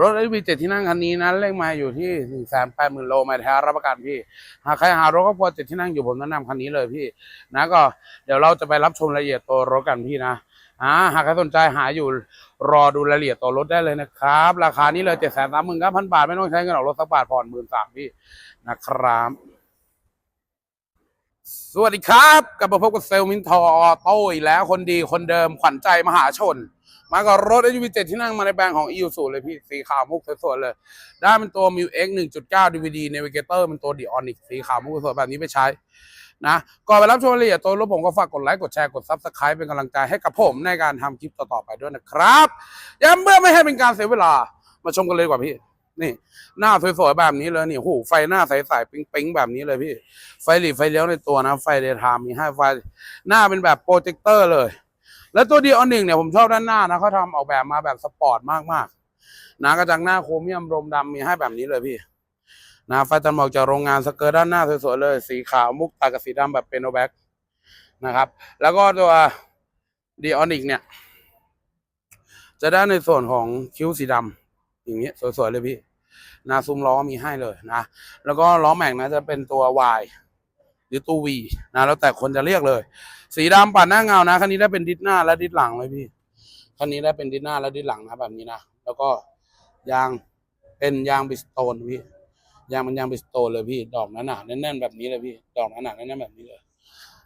รถไอวีเจ็ดที่นั่งคันนี้นะเลขไมาอยู่ที่หนึ่งแสนแปดหมื่นโลไมาแท้รับประกันพี่ หากใครหารถครอบครัวเจ็ดที่นั่งอยู่ผมแนะนำคันนี้เลยพี่ นะก็เดี๋ยวเราจะไปรับชมรายละเอียดตัวรถกันพี่นะอ่าหากใครสนใจหาอยู่รอดูรายละเอียดตัวรถได้เลยนะครับ ราคานี้เลยเจ็ดแสนสามหมื่นเก้าพันบาท ไม่ต้องใช้เงินออกรถสักบาทผ่อนหมื่นสามพี่นะครับ สวัสดีครับ กลับมาพบกับเซลลมินทอออโต้อีกแล้วคนดีคนเดิมขวัญใจมหาชน มากับรถ SUV 7ที่นั่งมาในแบรนด์ของ e u s u เลยพี่ สีขาวมุกสวยๆเลย ได้เป็นตัว m i u X 1.9 DVD Navigator เป็นตัว Dionic สีขาวมุกสวยๆแบบนี้ไปใช้นะก่อนไปรับชมรายละเอียดตัวรถผมก็ฝากกดไลค์กดแชร์กด Subscribe เป็นกำลังใจให้กับผมในการทำคลิปต่อๆไปด้วยนะครับย้ำเมื่อไม่ให้เป็นการเสียเวลามาชมกันเลยกว่าพี่นี่ หน้าสวยๆแบบนี้เลยนี่โอ้โหไฟหน้าใสๆปิ๊งๆแบบนี้เลยพี่ ไฟหลีไฟเลี้ยวในตัวนะ ไฟเดย์ไทม์มีให้ไฟ หน้าเป็นแบบโปรเจคเตอร์เลย แล้วตัวดีออนหนึ่งเนี่ยผมชอบด้านหน้านะเขาทำออกแบบมาแบบสปอร์ตมากๆนะกระจังหน้าโครเมียมรมดำมีให้แบบนี้เลยพี่นะไฟตันหมอกจากโรงงานสเกิร์ตด้านหน้าสวยๆเลย สีขาวมุกตากับสีดำแบบเป็นโนแบ็กนะครับ แล้วก็ตัวดีออนิกเนี่ย จะได้ในส่วนของคิ้วสีดำอย่างเงี้ยสวยๆเลยพี่นะซุ้มล้อมีให้เลยนะ แล้วก็ล้อแม็กนะจะเป็นตัว Y หรือตัว V นะแล้วแต่คนจะเรียกเลย สีดำปัดหน้าเงานะคันนี้ได้เป็นดิสหน้าและดิสหลังเลยพี่คันนี้ได้เป็นดิสหน้าและดิสหลังนะแบบนี้นะแล้วก็ยางเป็นยางบิสโตนพี่ยางมันยางบิสโตนเลยพี่ ดอกหนาแน่นๆแบบนี้เลยพี่ ดอกหนาแน่นๆแบบนี้เลย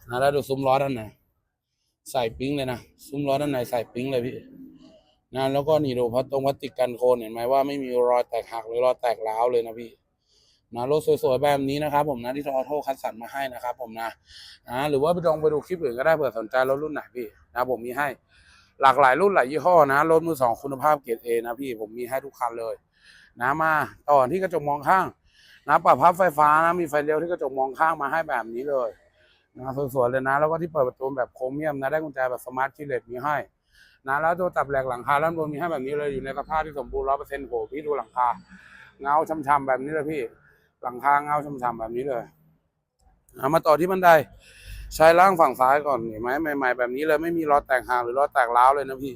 นะแล้วดูซุ้มล้อด้านในใส่ปิ้งเลยนะซุ้มล้อด้านในใส่ปิ้งเลยพี่นะแล้วก็นี่ดูพลาสตรงพลาสติกกันโคนเห็นไหมว่าไม่มีรอยแตกหักหรือรอยแตกร้าวเลยนะพี่ นะรถสวยๆแบบนี้นะครับ ผมนะที่ทอโทคัดสรรมาให้นะครับ ผมนะนะหรือว่าไปลองไปดูคลิปอื่นก็ได้เผื่อสนใจรถรุ่นไหนพี่นะผมมีให้หลากหลายรุ่นหลายยี่ห้อนะรถมือสองคุณภาพเกรดเอนะพี่ผมมีให้ทุกคันเลยนะมาต่อที่กระจกมองข้างนะปรับพับไฟฟ้านะมีไฟเลี้ยวที่กระจกมองข้างมาให้แบบนี้เลยนะสวยๆเลยนะ แล้วก็ที่เปิดประตูแบบโครเมียมนะได้กุญแจแบบสมาร์ทคีเลสมีให้นะแล้วตัวตับแหลกหลังคาด้านบนมีให้แบบนี้เลยอยู่ในสภาพที่สมบูรณ์ร้อยเปอร์เซ็นต์โหพี่ดูหลังคาเงาช่ำๆแบบนี้เลยพี่ หลังคาเงาช่ำๆแบบนี้เลยเอามาต่อที่บันไดใช้ล่างฝั่งซ้ายก่อนเห็นไหมใหม่ ๆ แบบนี้เลยไม่มีล้อแตกห่างหรือล้อแตกร้าวเลยนะพี่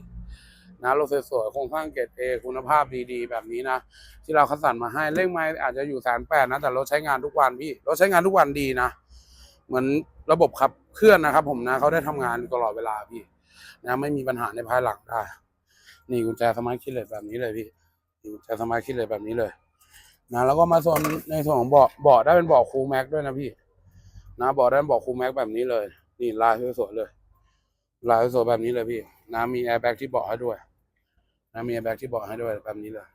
นะรถสวยๆโครงสร้างเกรดเอคุณภาพดีๆ แบบนี้นะ ที่เราคัดสรรมาให้เลขไม้อาจจะอยู่แสนแปดนะ แต่รถใช้งานทุกวันพี่รถใช้งานทุกวันดีนะ เหมือนระบบขับเคลื่อนนะครับ ผมนะเขาได้ทำงานตลอดเวลาพี่ นะไม่มีปัญหาในภายหลังได้นี่กุญแจสมาร์ทคิดเลสแบบนี้เลยพี่กุญแจสมาร์ทคิดเลสแบบนี้เลย นะแล้วก็มาส่วนในส่วนของเบาะเบาะได้เป็นเบาะคูลแม็กด้วยนะพี่ นะเบาะได้เป็นเบาะคูลแม็กแบบนี้เลย นี่ลายสวยๆเลย ลายสวยแบบนี้เลยพี่นะมีแอร์แบ็กที่เบาะให้ด้วยนะมีแอร์แบ็กที่เบาะให้ด้วยแบบนี้เลย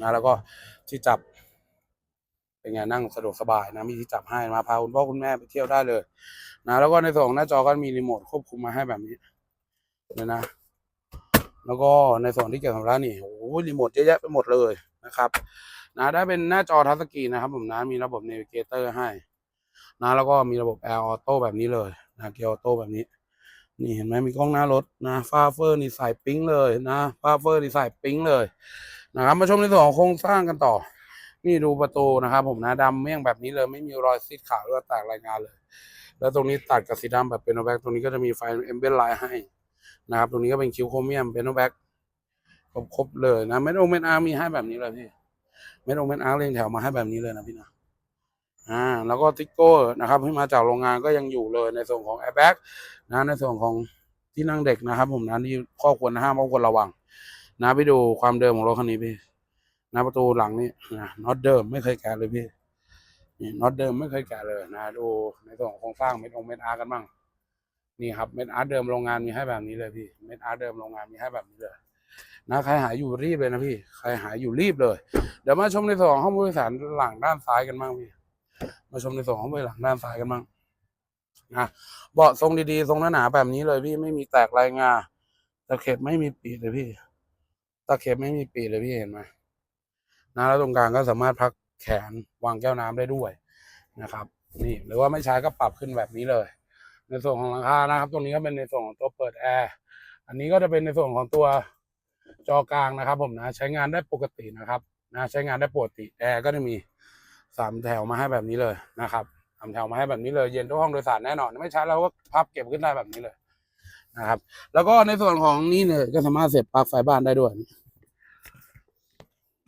นะแล้วก็ที่จับ เป็นไงนั่งสะดวกสบายนะมีที่จับให้มาพาคุณพ่อคุณแม่ไปเที่ยวได้เลยนะแล้วก็ในส่วนหน้าจอก็มีรีโมทควบคุมมาให้แบบนี้เลยนะแล้วก็ในส่วนที่เกี่ยวกับร้านนี่โอ้โหรีโมทเยอะแยะไปหมดเลยนะครับ นะได้เป็นหน้าจอทัชสกรีนนะครับ ผมนะมีระบบเนวิเกเตอร์ให้นะแล้วก็มีระบบแอร์ออโต้แบบนี้เลยนะเกียร์ออโต้แบบนี้ นี่เห็นไหมมีกล้องหน้ารถนะฟ้าเฟอร์นี่ใส่ปิ๊งเลยนะฟ้าเฟอร์นี่ใส่ปิ๊งเลยนะครับมาชมในส่วนของโครงสร้างกันต่อ นี่ดูประตูนะครับ ผมนะดำเมี่ยงแบบนี้เลยไม่มีรอยซีดขาวหรือว่าแตกรายงานเลย แล้วตรงนี้ตัดกับสีดำแบบเป็นโนแบ็กตรงนี้ก็จะมีไฟเอ็มเบลไลท์ให้นะครับ ตรงนี้ก็เป็นคิวโครเมียมเป็นโนแบ็กครบๆเลยนะเม็ดโอเมนอาร์มีให้แบบนี้เลยพี่ เม็ดโอเมนอาร์เรียงแถวมาให้แบบนี้เลยนะพี่นะอ่าแล้วก็ติ๊กโก้นะครับที่มาจากโรงงานก็ยังอยู่เลยในส่วนของแอร์แบ็กนะในส่วนของที่นั่งเด็กนะครับ ผมนะที่ข้อควรห้ามข้อควรระวัง นะไปดูความเดิมของรถคันนี้พี่นะประตูหลังนี่นะน็อตเดิมไม่เคยแกะเลยพี่นี่น็อตเดิมไม่เคยแกะเลยนะดูในส่วนของโครงสร้างเม็ดองเม็ดอาร์กันบ้างนี่ครับเม็ดอาร์เดิมโรงงานมีให้แบบนี้เลยพี่เม็ดอาร์เดิมโรงงานมีให้แบบนี้เลย นะใครหายอยู่รีบเลยนะพี่ใครหายอยู่รีบเลย เดี๋ยวมาชมในส่วนของห้องผู้โดยสารหลังด้านซ้ายกันบ้างพี่มาชมในส่วนของเบาะหลังด้านซ้ายกันบ้างนะเบาะทรงดีๆทรงหนาๆแบบนี้เลยพี่ไม่มีแตกลายงาตะเข็บไม่มีปีเลยพี่ ตะเข็บไม่มีปีเลยพี่เห็นไหมนะแล้วตรงกลางก็สามารถพักแขนวางแก้วน้ำได้ด้วยนะครับ นี่หรือว่าไม่ใช้ก็ปรับขึ้นแบบนี้เลย ในส่วนของหลังคานะครับ ตรงนี้ก็เป็นในส่วนของตัวเปิดแอร์อันนี้ก็จะเป็นในส่วนของตัว จอกลางนะครับ ผมนะใช้งานได้ปกตินะครับนะใช้งานได้ปกติแอร์ก็จะมีสามแถวมาให้แบบนี้เลยนะครับสามแถวมาให้แบบนี้เลยเย็นทุกห้องโดยสารแน่นอนไม่ใช้เราก็พับเก็บขึ้นได้แบบนี้เลยนะครับ แล้วก็ในส่วนของนี่เนี่ยก็สามารถเสียบปลั๊กไฟบ้านได้ด้วย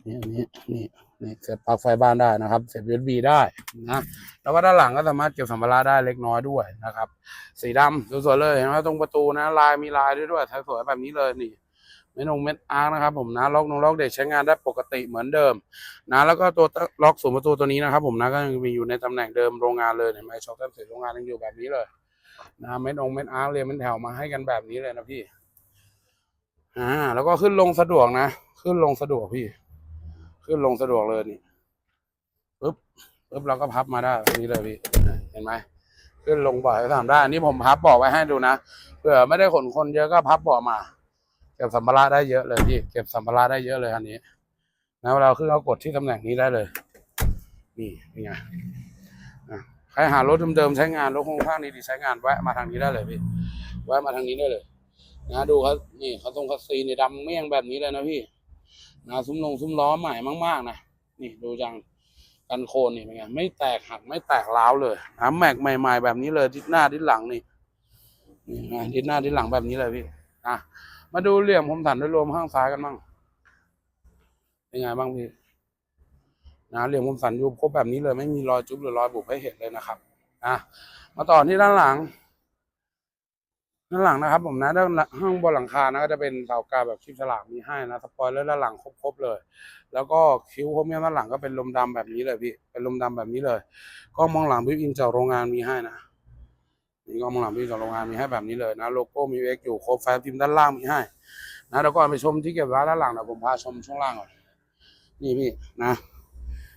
นี่นนี้นี่นี่เสียบปลั๊กไฟบ้านได้นะครับเสียบ USB ได้นะแล้วก็ด้านหลังก็สามารถเก็บสัมภาระได้เล็กน้อยด้วยนะครับ สีดำสวยๆเลยเห็นไหมตรงประตูนะลายมีลายด้วยด้วยสวยๆแบบนี้เลยนี่ เม็ดนงเม็ดอาร์นะครับผมนะล็อกนงล็อกเด็กใช้งานได้ปกติเหมือนเดิมนะแล้วก็ตัวล็อกสูงประตูตัวนี้นะครับผมนะก็ยังมีอยู่ในตำแหน่งเดิมโรงงานเลยเห็นไหมช็อคแต้มสีโรงงานยังอยู่แบบนี้เลยนะเม็ดองเม็ดอาร์เรียงเป็นแถวมาให้กันแบบนี้เลยนะพี่อ่าแล้วก็ขึ้นลงสะดวกนะ ขึ้นลงสะดวกพี่ ขึ้นลงสะดวกเลยนี่ปึ๊บปึ๊บเราก็พับมาได้แบบนี้เลยพี่เห็นไหมขึ้นลงบ่อยก็ทำได้อันนี้ผมพับบาะไว้ให้ดูนะเผื่อไม่ได้ขนคนเยอะก็พับบาะมา ก็บสัมภาระได้เยอะเลยพี่ เก็บสัมภาระได้เยอะเลยอันนี้นะเวลาขึ้นเขากดที่ตำแหน่งนี้ได้เลย นี่เป็นไงอะใครหารถเดิมๆใช้งานรถโครงสร้างดีๆใช้งานแวะมาทางนี้ได้เลยพี่แวะมาทางนี้ได้เลย นะดูเขานี่เขาตรงคัสซีนี่ดำเมี่ยงแบบนี้เลยนะพี่นะซุ้มลงซุ้มล้อใหม่มากๆนะนี่ดูจังกันโคนนี่เป็นไงไม่แตกหักไม่แตกร้าวเลยนะแม็กใหม่ๆแบบนี้เลยดิดหน้าดิดหลังนี่นี่นะดิดหน้าดิดหลังแบบนี้เลยพี่อะ มาดูเหลี่ยมคมสันโดยรวมข้างซ้ายกันบ้างเป็นไงบ้างพี่นะเหลี่ยมคมสันอยู่ครบแบบนี้เลยไม่มีรอยจุ๊บหรือรอยบุบให้เห็นเลยนะครับอะมาต่อที่ด้านหลัง ด้านหลังนะครับ ผมนะด้านหลังข้างบนหลังคานะก็จะเป็นเสากาแบบคลิปฉลากมีให้นะสปอยเลอร์ด้านหลังครบๆเลย แล้วก็คิ้วโครเมียด้านหลังก็เป็นลมดำแบบนี้เลยพี่เป็นลมดำแบบนี้เลยกล้องมองหลังบิวอินจากโรงงานมีให้นะ นี่กล้องมองหลังบิวอินจากโรงงานมีให้แบบนี้เลยนะ โลโก้มีเอ็กอยู่ครบไฟพิมด้านล่างมีให้นะเดี๋ยวก่อนไปชมที่เก็บไว้ด้านหลังนะผมพาชมช่วงล่างก่อนนี่พี่นะ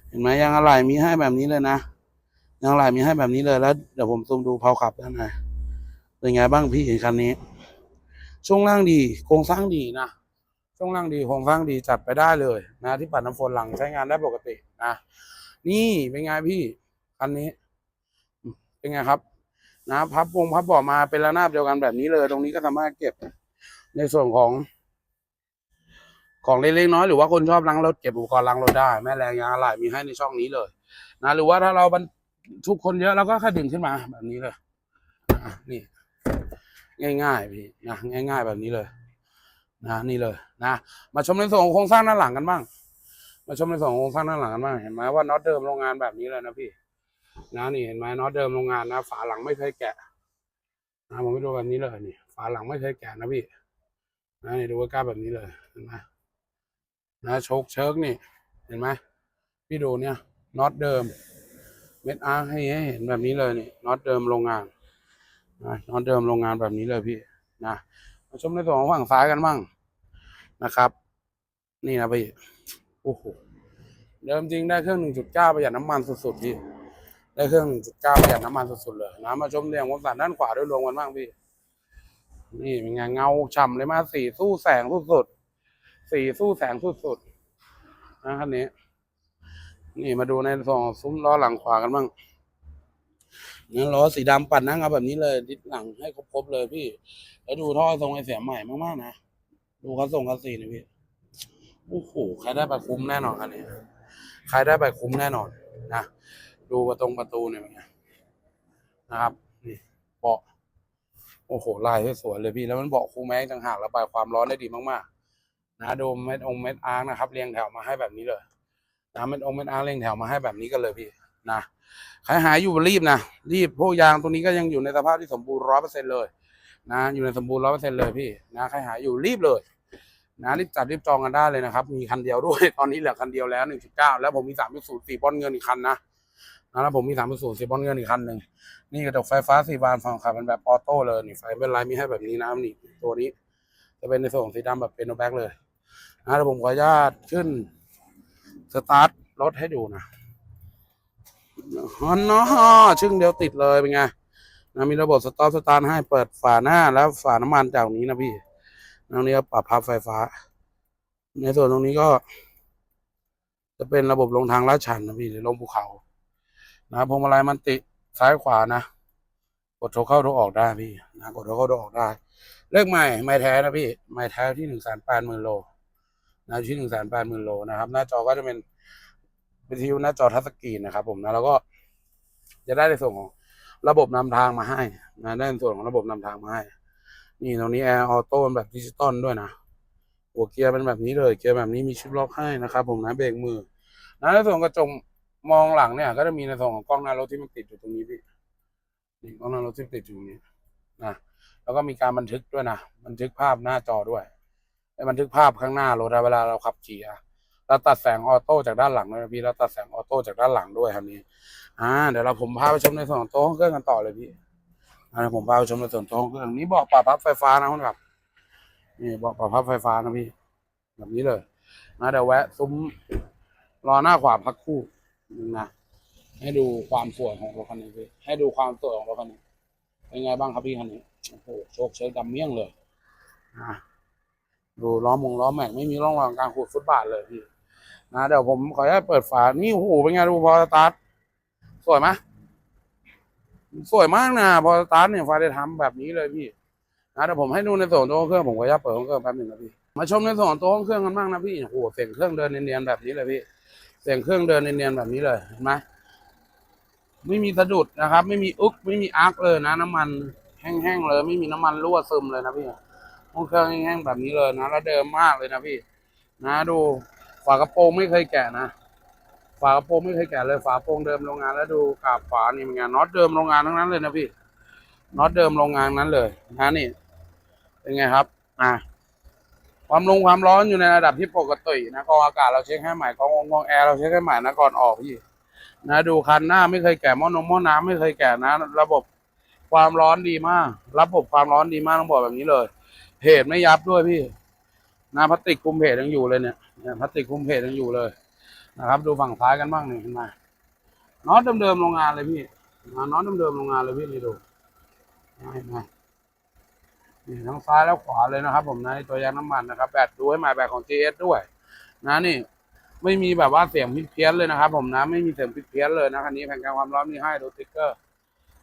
เห็นไหมยางอะไหล่มีให้แบบนี้เลยนะยางอะไหล่มีให้แบบนี้เลยแล้วเดี๋ยวผมซูมดูเพาขับด้านในเป็นไงบ้างพี่เห็นคันนี้ ช่วงล่างดีโครงสร้างดีนะช่วงล่างดีโครงสร้างดีจัดไปได้เลยนะ ที่ปัดน้ำฝนหลังใช้งานได้ปกตินะนี่เป็นไงพี่คันนี้ เป็นไงครับ นะพับวงพับบาะมาเป็นระนาบเดียวกันแบบนี้เลย ตรงนี้ก็สามารถเก็บในส่วนของ ของเล็กๆน้อยหรือว่าคนชอบล้างรถเก็บอุปกรณ์ล้างรถได้ แม่แรงยางอะไหล่มีให้ในช่องนี้เลย นะ หรือว่าถ้าเราบรรทุกคนเยอะเราก็แค่ดึงขึ้นมาแบบนี้เลยนี่ ง่ายๆพี่นะง่าย ๆ แบบนี้เลยนะนี่เลยนะมาชมในส่วนของโครงสร้างด้านหลังกันบ้าง มาชมในส่วนของโครงสร้างด้านหลังกันบ้างเห็นไหมว่าน็อตเดิมโรงงานแบบนี้เลยนะพี่ นะนี่เห็นไหมน็อตเดิมโรงงานนะ ฝาหลังไม่เคยแกะนะผมไม่ดูแบบนี้เลยนี่ฝาหลังไม่เคยแกะนะพี่นะนี่ดูใกล้ๆแบบนี้เลยเห็นไหมนะโชคเชิกนี่ เห็นไหมพี่ดูเนี่ยน็อตเดิม เม็ดอาร์ให้ให้เห็นแบบนี้เลยนี่น็อตเดิมโรงงานนะน็อตเดิมโรงงานแบบนี้เลยพี่นะมาชมในส่วนของฝั่งซ้ายกันบ้างนะครับ นี่นะพี่โอ้โหเดิมจริงได้เครื่อง1.9ประหยัดน้ำมันสุดๆพี่ ได้เครื่อง1.9ประหยัดน้ำมันสุดๆเลยนะมาชมเรียงวงสารด้านขวาด้วยรวมกันบ้างพี่ นี่เป็นไงเงาฉ่ำเลยมาสีสู้แสงสุดๆสีสู้แสงสุดๆนะคันนี้ นี่มาดูในส่องซุ้มล้อหลังขวากันบ้างนี่ยล้อสีดำปัดนั่งเอาแบบนี้เลยดิดหลังให้ครบๆเลยพี่ แล้วดูท่อทรงไอเสียใหม่มากๆนะดูเขาส่งคัสซีนะพี่โอ้โหใครได้ไปคุ้มแน่นอนคันนี้ ใครได้ไปคุ้มแน่นอนนะ ดูประตรงประตูเนี่ยเป็นไงนะครับนี่เบาะโอ้โหลายสวยเลยพี่แล้วมันเบาะคูแม็กต่างหากระบายความร้อนได้ดีมากๆ นะดูเม็ดองเม็ดอาร์คนะครับ เรียงแถวมาให้แบบนี้เลยนะเม็ดองเม็ดอาร์คเรียงแถวมาให้แบบนี้กันเลยพี่นะใครหายอยู่รีบนะรีบพวกยางตรงนี้ก็ยังอยู่ในสภาพที่สมบูรณ์ร้อยเปอร์เซ็นเลยนะอยู่ในสมบูรณ์ร้อยเปอร์เซ็นเลยพี่นะใครหายอยู่รีบเลยนะรีบจัดรีบจองกันได้เลยนะครับ มีคันเดียวด้วย ตอนนี้เหลือคันเดียวแล้วหนึ่งจุดเก้าแล้วผมมีสามจุดศูนย์สี่บอลเงินอีกคันนะ นะแล้วผมมีสามจุดศูนย์สีบอลเงินอีกคันหนึ่งนี่กระจกไฟฟ้าสี่บานฝั่งขับเป็นแบบออโต้เลยนี่ไฟเป็นลายมีให้แบบนี้นะนี่ตัวนี้ จะเป็นในส่วนของสีดำแบบเป็นโนแบ็กเลยนะเดี๋ยวผมขออนุญาตขึ้นสตาร์ทรถให้ดูนะฮอนเนาะชึ่งเดียวติดเลยเป็นไงนะมีระบบสตาร์ทสตาร์ทให้เปิดฝาหน้าแล้วฝาน้ำมันจากนี้นะพี่ตรงนี้ก็ปรับพับไฟฟ้า ในส่วนตรงนี้ก็ จะเป็นระบบลงทางลาดชันนะพี่หรือลงภูเขา นะพวงมาลัยมันติซ้ายขวานะ กดโทรเข้าโทรออกได้พี่นะกดโทรเข้าโทรออกได้ เลขใหม่ไม่แท้นะพี่ไม่แท้ที่หนึ่งแสนแปดหมื่นโลนะที่หนึ่งแสนแปดหมื่นโลนะครับ หน้าจอก็จะเป็นวิทยุหน้าจอทัชสกรีนนะครับผมนะแล้วก็จะได้ในส่วนของระบบนำทางมาให้นะได้ในส่วนของระบบนำทางมาให้ นี่ตรงนี้แอร์ออโต้แบบดิจิตอลด้วยนะหัวเกียร์เป็นแบบนี้เลยเกียร์แบบนี้มีชิปล็อกให้นะครับผมนะเบรกมือนะในส่วนกระจก มองหลังเนี่ย ก็จะมีในส่วนของกล้องหน้ารถที่มันติดอยู่ตรงนี้พี่นี่กล้องหน้ารถที่ติดอยู่ตรงนี้นะแล้วก็มีการบันทึกด้วยนะบันทึกภาพหน้าจอด้วยไอ้บันทึกภาพข้างหน้ารถเวลาเราขับขี่อะเราตัดแสงออโต้จากด้านหลังด้วยนะพี่เราตัดแสงออโต้จากด้านหลังด้วยครับนี้ อ่า เดี๋ยวเราผมพาไปชมในส่วนของโต๊ะห้องเครื่องกันต่อเลยพี่อ่าผมพาไปชมในส่วนโต๊ะห้องเครื่องนี่เบอกปรับพับไฟฟ้านะคุณครับนี่เบอกปรับพับไฟฟ้านะพี่ แบบนี้เลยนะเดี๋ยวแวะซุ้มรอหน้าขวาพักคู่ นึงนะให้ดูความสวยของรถคันนี้พี่ให้ดูความสวยของรถคันนี้เป็นไงบ้างครับพี่คันนี้โอ้โหโชคเชิงดำเมี่ยงเลยอ่าดูล้อมงล้อแม็กไม่มีร่องรอยการขูดฟุตบาทเลยพี่นะเดี๋ยวผมขออนุญาตเปิดฝานี่โอ้โหเป็นไงดูพอสตาร์ทสวยไหมสวยมากนะพอสตาร์ทเนี่ยไฟได้ทำแบบนี้เลยพี่นะเดี๋ยวผมให้ดูในส่วนตัวเครื่องผมขออนุญาตเปิดเครื่องแป๊บหนึ่งนะพี่มาชมในส่วนตัวเครื่องกันบ้างนะพี่โอ้โหเสียงเครื่องเดินเนียนๆแบบนี้เลยพี่ เสียงเครื่องเดินเนียนๆแบบนี้เลยเห็นไหมไม่มีสะดุดนะครับ ไม่มีอึกไม่มีอาร์คเลยนะ น้ำมันแห้งๆเลย ไม่มีน้ำมันรั่วซึมเลยนะพี่ห้องเครื่องแห้งๆแบบนี้เลยนะแล้วเดิมมากเลยนะพี่ นะดูฝากระโปรงไม่เคยแกะนะฝากระโปรงไม่เคยแกะเลยฝาโปรงเดิมโรงงานแล้วดูกาบฝานี่เป็นไงน็อตเดิมโรงงานทั้งนั้นเลยนะพี่น็อตเดิมโรงงานนั้นเลยนะนี่เป็นไงครับ อะ ความลงความร้อนอยู่ในระดับที่ปกตินะกองอากาศเราเช็คให้ใหม่กองกองแอร์เราเช็คให้ใหม่นะก่อนออกพี่นะดูคันหน้าไม่เคยแกะหม้อนมหม้อน้ำไม่เคยแกะนะ ระบบความร้อนดีมาก ระบบความร้อนดีมากต้องบอกแบบนี้เลยเพจไม่ยับด้วยพี่นะพลาสติกคุมเพจยังอยู่เลยเนี่ยพลาสติกคุมเพจยังอยู่เลยนะครับ ดูฝั่งซ้ายกันบ้างหนี่เห็นไหมน็อตเดิมๆโรงงานเลยพี่นะน็อตเดิมๆโรงงานเลยพี่นี่ดูเห็นไหม นี่ทั้งซ้ายและขวาเลยนะครับ ผมนะตัวยางน้ำมันนะครับแบตดูให้หมายแบตของ GS ด้วย นะนี่ไม่มีแบบว่าเสียงพิดเพี้ยนเลยนะครับ ผมนะไม่มีเสียงพิดเพี้ยนเลยนะคันนี้แผ่นกันความร้อนมีให้ดูติ๊กเกอร์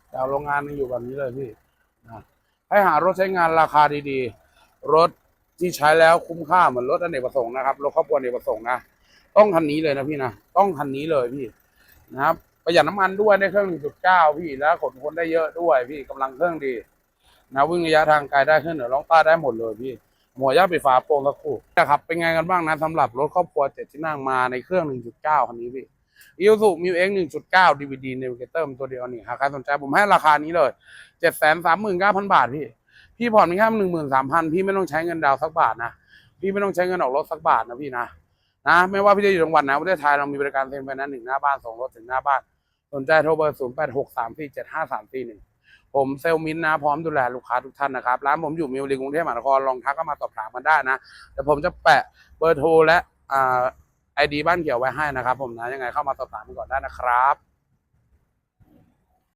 แต่โรงงานยังอยู่แบบนี้เลยพี่นะให้หารถใช้งานราคาดีๆ รถที่ใช้แล้วคุ้มค่าเหมือนรถอเนกประสงค์นะครับรถครอบครัวอเนกประสงค์นะต้องคันนี้เลยนะพี่นะต้องคันนี้เลยพี่นะครับประหยัดน้ำมันด้วยได้เครื่อง 1.9 พี่แล้วขนคนได้เยอะด้วยพี่กำลังเครื่องดี นะวิ่งระยะทางไกลได้ขึ้นเหนือล่องใต้ได้หมดเลยพี่หมวย่าปิดฝาโปร่งสักคู่นะครับเป็นไงกันบ้างนะสำหรับรถครอบครัวเจ็ดที่นั่งมาในเครื่อง 1.9 คันนี้พี่อีซูมิวเอ็ก1.9 DVD Navigator ตัวเดียวนี่หากใครสนใจผมให้ราคานี้เลย739,000บาทพี่ พี่ผ่อนมีแค่13,000พี่ไม่ต้องใช้เงินดาวสักบาทนะ พี่ไม่ต้องใช้เงินออกรถสักบาทนะพี่นะนะไม่ว่าพี่จะอยู่จังหวัดไหนประเทศไทยเรามีบริการเซ็นไฟแนนซ์ถึงหน้าบ้านส่งรถถึงหน้าบ้าน สนใจโทรเบอร์0 8 6 3 4 7 5 3 4 1 ผมเซลมินนะพร้อมดูแลลูกค้าทุกท่านนะครับ ร้านผมอยู่มิวลีกรุงเทพมหานครลองทักก็มาสอบถามกันได้นะเดี๋ยวผมจะแปะเบอร์โทรและอ่าไอดีบ้านเกี่ยวไว้ให้นะครับ ผมนะยังไงเข้ามาสอบถามกันก่อนได้นะครับ